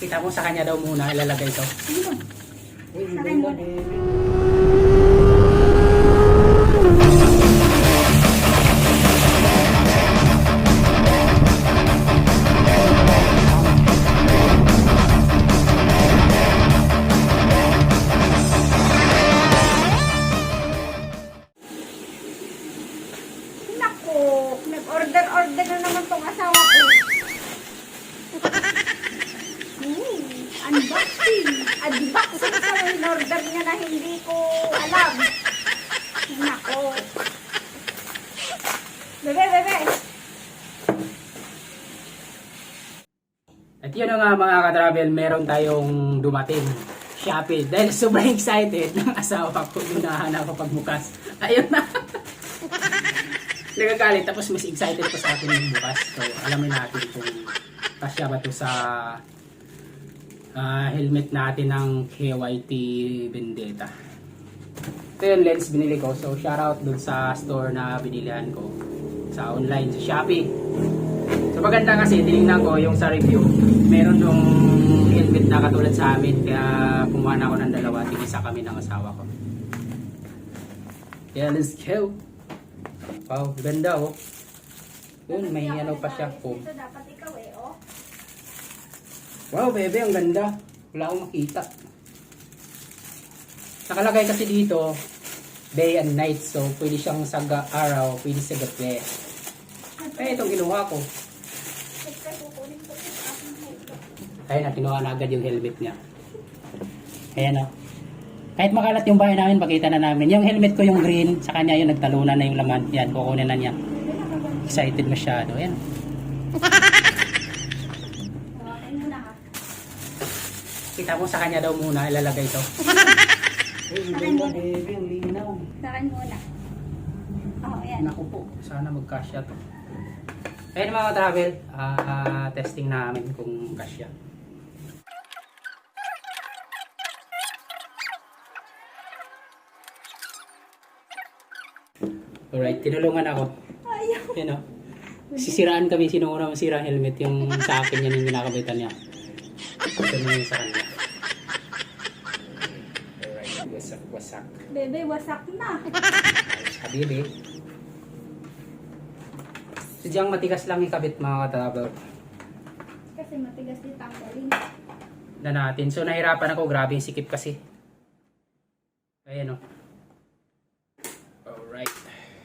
Kita mo sa kanya daw muna ilalagay to. Ba? Uy, Sa akin muna. Nag-order-order na naman tong asawa ko. Unboxing sa in-order niya na hindi ko alam. Nako. Bebe, bebe. At yun nga mga ka-travel, meron tayong dumating. Shopee. Dahil sobrang excited ng asawa ko yung nahanap ko pagbukas. Ayun na. Nagagalit tapos mas excited pa sa akin yung bukas. So alamin natin kung kasya ba to sa ah, helmet natin ng KYT Vendetta. Ito yung lens binili ko. So shoutout dun sa store na binilihan ko sa online, sa Shopee. So maganda kasi, tinignan ko yung sa review, meron yung helmet na katulad sa amin, kaya kumuha na ako ng dalawa, tigisa kami ng asawa ko. Yeah, let's go! Wow, ganda oh. Yun, may ano pa siya foam. Ito dapat ikaw eh, oh. Wow, bebe, ang ganda. Wala akong makita. Nakalagay kasi dito, day and night. So, pwede siyang sa ga- araw, pwede sa gabi. Eh, itong ginawa ko. Yung. Ayun na, kinuha na agad yung helmet niya. Ayan o. Kahit makalat yung bahay namin, pakita na namin. Yung helmet ko yung green, sa kanya yun, nagtalunan na yung laman. Yan, kukunin na niya. Excited masyado. Ayan. Tawakin mo na ha. Kita mo sa kanya daw muna, ilalagay to. Uy, Sa akin muna. muna. Oh, yan. Naku po, sana magkasya to. Ayun mga travel, ah testing namin kung kasya. Alright, tinulungan ako. Ayaw. Yan o. Sisiraan kami, sino una masira ang helmet yung sa akin yan yung ginakabitan niya. Ito na yung sa kanya. Alright, wasak, wasak. Bebe, wasak na. Habibi. Sadyang matigas lang ikabit mga katrabaho Kasi matigas din tanggalin. na natin. So nahirapan ako, grabe yung sikip kasi. Ayan o. Alright.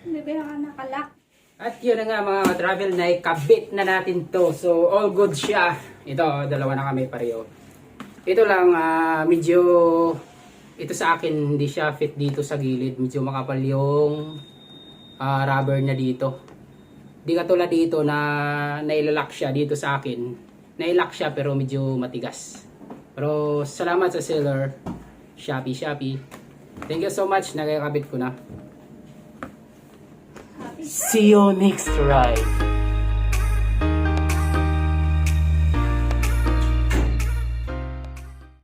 Bebe, ka nakalak. At yun na nga mga travel na ikabit na natin to. So all good siya. Ito, dalawa na kami pareho. Ito lang, ah, medyo ito sa akin hindi siya fit dito sa gilid. Medyo makapal yung ah, rubber na dito. Di katulad dito na nailalak siya dito sa akin. Nailak siya pero medyo matigas. Pero salamat sa seller. Shopee, Shopee. Thank you so much. Nagkakabit ko na. See you next ride.